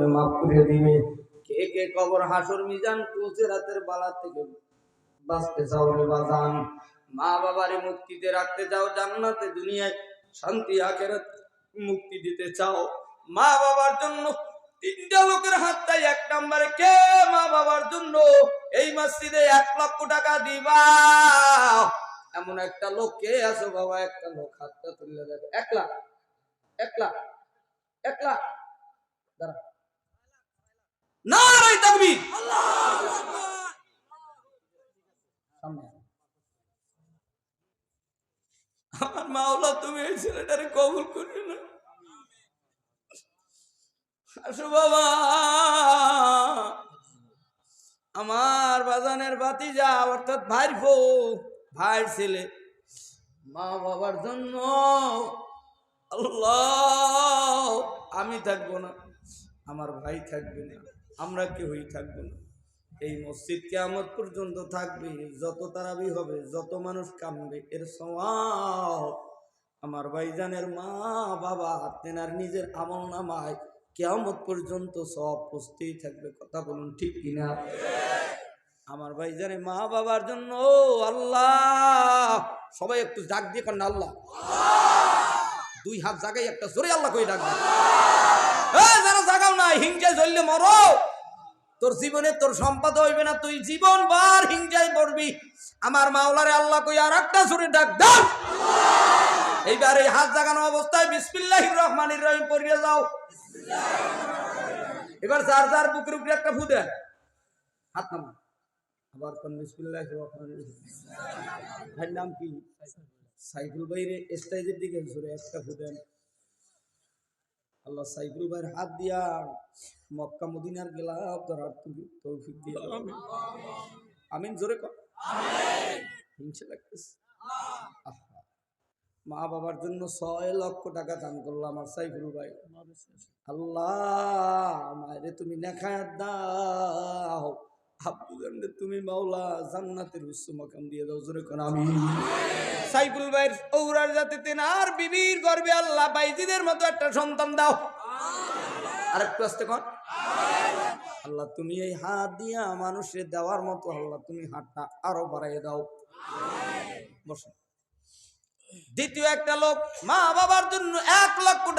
তুমি মাফ করে দিবে কে কে কবর হাসর মিজান তুলছে রাতের বালা থেকে বাঁচতে চাও রে বাজান। মা বাবারে মুক্তিতে রাখতে চাও, জান্নাতে, দুনিয়ায় শান্তি, আখেরাত মুক্তি দিতে চাও। মা বাবার জন্য তিনটা লোকের হাত হাতটাই এক নম্বরে কে মা বাবার জন্য? এই মসজিদে এক লক্ষ টাকা দিবা। এমন একটা লোক কে আছো বাবা? একটা লোক হাতটা তুলে যাবে এক লাখ এক লাখ এক লাখ না রে তাকবীর। আমার মাওলা, তুমি এই ছেলেটারে কবুল করে না। বাবা। আমার বাজানের বাতি যা অর্থাৎ ভাইর ফো ভাইয়ের ছেলে। মা বাবার জন্য আল্লাহ, আমি থাকব না, আমার ভাই থাকবে না। আমরা কেউই থাকব না। এই মসজিদ কেমন পর্যন্ত থাকবে, যত তারাবি হবে, যত মানুষ কামবে এর সওয়াব আমার ভাইজানের মা, বাবা, তেনার নিজের আমল নামায় কেয়ামত পর্যন্ত সব পুষতেই থাকবে, কথা বলুন ঠিক কিনা আমার ভাইজানে মা, বাবার জন্য, ও আল্লাহ, সবাই একটু ডাক দিয়ে কান্না আল্লাহ। দুই হাত জাগাই একটা জোরে আল্লাহ করে ডাকবে যারা জাগাও না, হিংসায় জ্বললে মরো। তোর জীবনে তোর সম্পদ হইবে না, তুই জীবন বার হিংসায় পড়বি আমার মাওলারে আল্লাহ কই আর একটা জোরে ডাক দাও। এইবার এই হাত জাগানো অবস্থায় বিসমিল্লাহির রহমানির রহিম পড়িয়ে যাও। এবার যার যার বুকের উপরে একটা ফু দেন। হাত নামা আবার কোন বিসমিল্লাহির রহমানির রহিম? ভাইয়ের নাম কি? সাইফুল ভাইরে, স্টেজের দিকে জোরে একটা ফু দেন। আল্লাহ সাইফুল ভাইয়ের হাত দিয়া মক্কা মদিনার গেলাপ ধরার তুমি তৌফিক দিয়ে আমিন। জোরে কর হিংসা লাগতেছে। মা বাবার জন্য ছয় লক্ষ টাকা দান করল আমার সাইফুল ভাই আল্লাহ মায়েরে তুমি নেখায় দাও। আব্বুজানরে তুমি মাওলা জান্নাতের উচ্চ মাকাম দিয়ে দাও। জোরে কোন আমি সাইফুল ভাইয়ের ঔরার যাতে তেনার বিবির গর্বে আল্লাহ বাইজিদের মতো একটা সন্তান দাও। আর একটু আসতে কর। আল্লাহ তুমি এই হাত দিয়া মানুষের দেওয়ার মতো আল্লাহ তুমি হাতটা আরও বাড়াই দাও। বসে। দ্বিতীয় একটা লোক মা বাবার জন্য এক লক্ষ টাকা